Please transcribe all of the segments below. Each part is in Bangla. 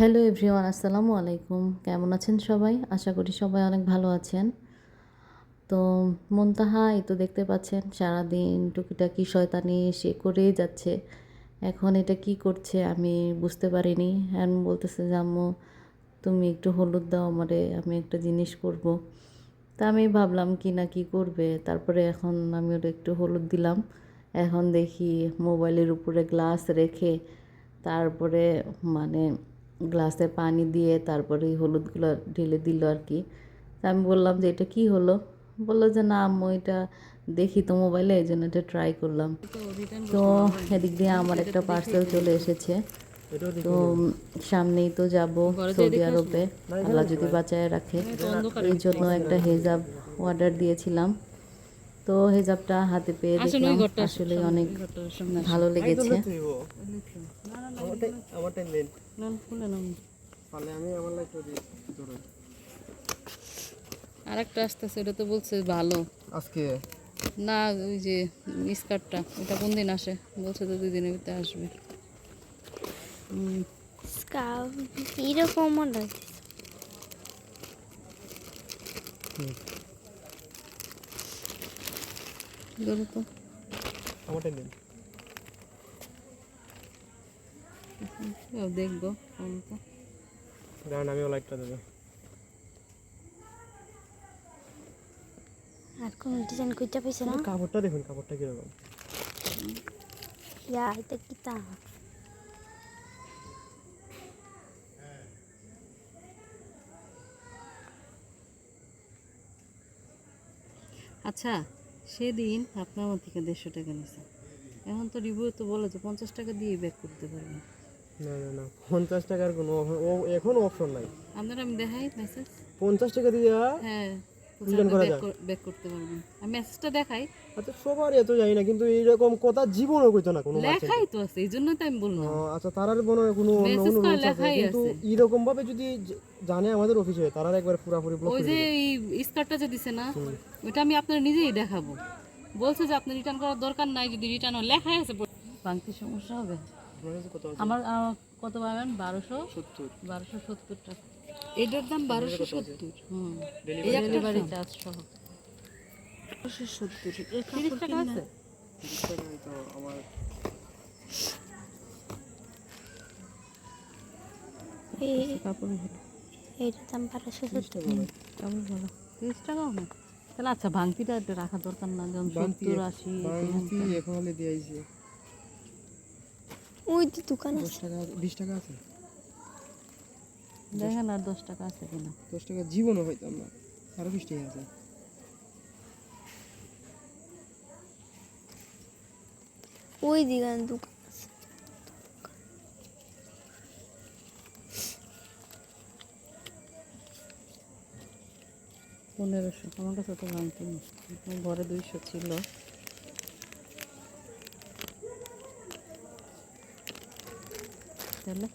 হ্যালো এভরিওয়ান, আসসালামু আলাইকুম। কেমন আছেন সবাই? আশা করি সবাই অনেক ভালো আছেন। তো মন্তাহা, এই তো দেখতে পাচ্ছেন, সারাদিন টুকিটাকি শয়তানি সে করেই যাচ্ছে। এখন এটা কি করছে আমি বুঝতে পারিনি। এখন বলতেছে যে, আম্মু, তুমি একটু হলুদ দাও আমারে, আমি একটা জিনিস করব। তা আমি ভাবলাম, কি না কি করবে? তারপরে এখন আমি ওটা একটু হলুদ দিলাম। এখন দেখি মোবাইলের উপরে গ্লাস রেখে তারপরে মানে গ্লাসে পানি দিয়ে তারপরে এই হলুদগুলো ঢেলে দিল আর কি। তা আমি বললাম যে এটা কি হলো? বলল যে না আম্মু এটা দেখি তো মোবাইলে এই জন্য এটা ট্রাই করলাম। তো এদিক দিয়ে আমার একটা পার্সেল চলে এসেছে। তো সামনেই তো যাব সৌদি আরবে। আল্লাহ যদি বাঁচায় রাখে। এই জন্য একটা হেজাব অর্ডার দিয়েছিলাম। তো হেজাবটা হাতে পেয়ে দেখলাম। আসলে অনেক ভালো লেগেছে। আমারটাই নেন নাম খুলে নাম তাহলে আমি আমার লাইট ধরুন আরেকটা আসতেছে ওটা তো বলছে ভালো। আজকে? না ওই যে স্কার্টটা ওটা কোন দিন আসে? বলছে তো দুই দিনের ভিতরে আসবে। হুম, স্কার্ফ এরকম লাগছে তো? আমারটাই নেন দেখব দাঁড়ান আমিও লাইটটা দেবো। আর কোন ডিজাইন পাইছে না? কাপড়টা দেখুন কাপড়টা কীরকম। ইয়া এটা কি তা? আচ্ছা সেদিন আপনার আমার থেকে দেড়শো টাকা নিয়েছে এখন তো রিভিউ তো বলে যে পঞ্চাশ টাকা দিয়ে ব্যাক করতে পারবেন। না না না। পঞ্চাশ টাকার কোনো এখন অপশন নাই। আপনারা আমি দেখাই মেসেজ পঞ্চাশ টাকা দিয়ে হ্যাঁ করা যায়? ব্যাক করতে পারবেন। আমি মেসেজটা দেখাই। আচ্ছা সবার এত জানি না কিন্তু এইরকম কথা জীবনও কইতো না কোনো লেখাই তো আছে এই তো আমি বললাম। আচ্ছা তারার মনে কোনো আছে? কিন্তু এরকম ভাবে যদি জানে আমাদের অফিসে একবার পুরাপুরি ব্লক ওই যে দিবে। এই স্কার্টটা যে দিছে না ওটা আমি আপনার নিজেই দেখাবো। বলছে যে আপনি রিটার্ন করার দরকার নাই যদি রিটার্ন লেখাই আছে। ভাঙতে সমস্যা হবে। আমার কত পাবেন? বারোশো? সত্তর। বারোশো সত্তর টাকা এটার দাম বারোশো সত্তর। হুম। এই ডেলিভারি চার্জ সহ। বারোশো সত্তর। তিরিশ টাকা আছে? তিরিশ টাকায় তো আমার। কাপড় ভালো দাম বারোশো সত্তর। কাপড় ভালো তিরিশ টাকাও না তাহলে আচ্ছা ভাঙতিটা রাখা দরকার না যেমন সত্তর আশি এখন দিয়ে ওই যে দোকান দশ আছে টাকা বিশ টাকা আছে? দেখেন আর দশ টাকা আছে কিনা। দশ টাকা জীবনও হইতাম না আরও বিশ টাকা আছে। ওই দিকে দোকান আছে। পনেরোশো আমার কাছে তো ভাঙতি নেই ঘরে দুইশো ছিল। তাহলে।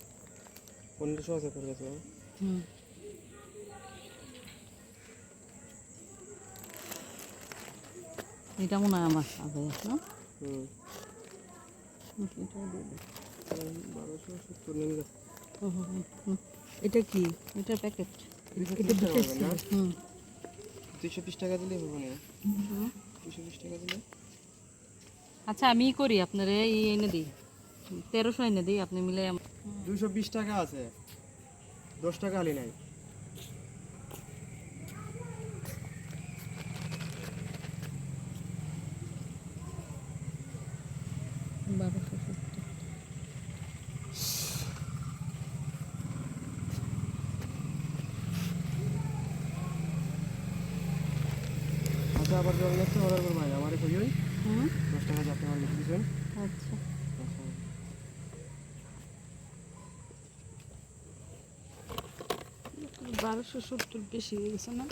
পনেরোশো আছে তোর কাছে হুম। এটা মনে হয় আমার হুম। বারোশো সত্তর নেমে হুম। এটা কি? এটা প্যাকেট এটা বিশ টাকা হুম। দুইশো বিশ টাকা দিলে হবে না বিশ টাকা দিলে? আচ্ছা আমি করি আপনার এই এনে দিই। তেরোশো এনে দিই আপনি মিলে দুইশো বিশ টাকা আছে। দশ টাকা আলি নাই। আচ্ছা আবার জল নেক্সট অর্ডার করব আমারে করি ওই হুম। দশ টাকা যে আপনি আমার লিখে দিচ্ছেন আচ্ছা। বারোশো সত্তর বেশি হয়ে গেছে না?